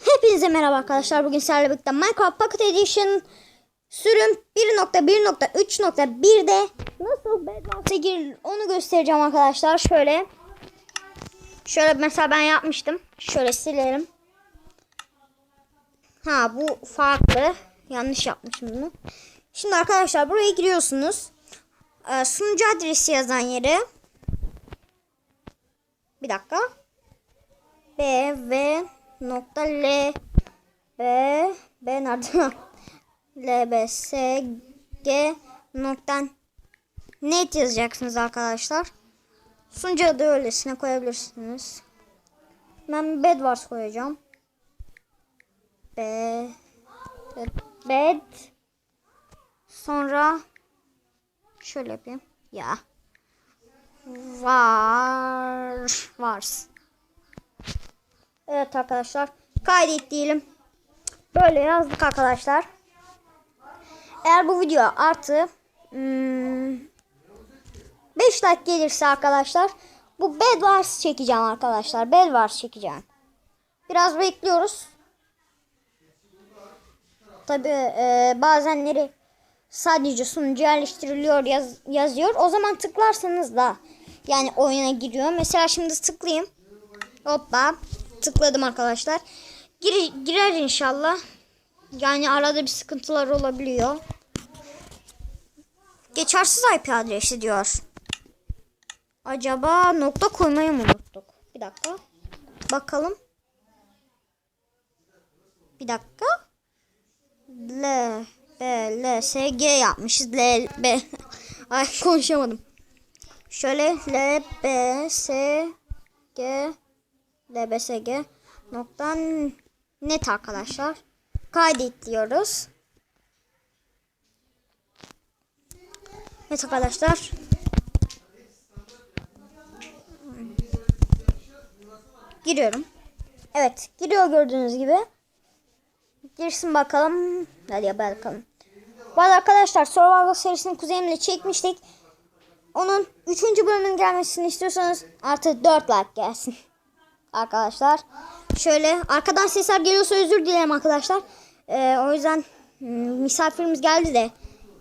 Hepinize merhaba arkadaşlar. Bugün sizlerle birlikte Minecraft Pocket Edition sürüm 1.1.3.1'de nasıl Bedwars'a girilir onu göstereceğim arkadaşlar. Şöyle şöyle mesela ben yapmıştım. Şöyle silerim. Ha bu farklı. Yanlış yapmışım bunu. Şimdi arkadaşlar buraya giriyorsunuz. Ee, sunucu adresi yazan yere bir dakika. B V nokta L B B nerede? L B S G nokta net yazacaksınız arkadaşlar. Sunucu adı öylesine koyabilirsiniz. Ben Bedwars koyacağım. B Bed sonra şöyle yapayım. Ya. Var. Vars. Evet arkadaşlar. Kaydet diyelim. Böyle yazdık arkadaşlar. Eğer bu video artı hmm, 5 like gelirse arkadaşlar bu Bed çekeceğim arkadaşlar. Bed çekeceğim. Biraz bekliyoruz. Tabi e, bazenleri sadece sunucu yerleştiriliyor yaz, yazıyor. O zaman tıklarsanız da yani oyuna giriyor. Mesela şimdi tıklayayım. Hoppa. Tıkladım arkadaşlar. Gir, girer inşallah. Yani arada bir sıkıntılar olabiliyor. Geçersiz IP adresi diyor. Acaba nokta koymayı mı unuttuk? Bir dakika. Bakalım. Bir dakika. L B L S G yapmışız. L B Ay konuşamadım. Şöyle L B S G L B S G nokta net arkadaşlar. Kaydet diyoruz. Evet arkadaşlar. Giriyorum. Evet, giriyor gördüğünüz gibi. Girsin bakalım. Hadi bakalım. Bu arada arkadaşlar Survival serisini kuzenimle çekmiştik. Onun 3. bölümünün gelmesini istiyorsanız artı 4 like gelsin. Arkadaşlar. Şöyle arkadan sesler geliyorsa özür dilerim arkadaşlar. Ee, o yüzden hmm, misafirimiz geldi de.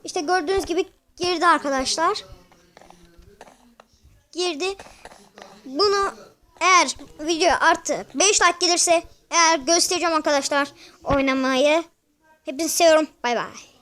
İşte gördüğünüz gibi girdi arkadaşlar. Girdi. Bunu eğer video artı 5 like gelirse eğer göstereceğim arkadaşlar oynamayı. Hepinizi seviyorum. Bay bay.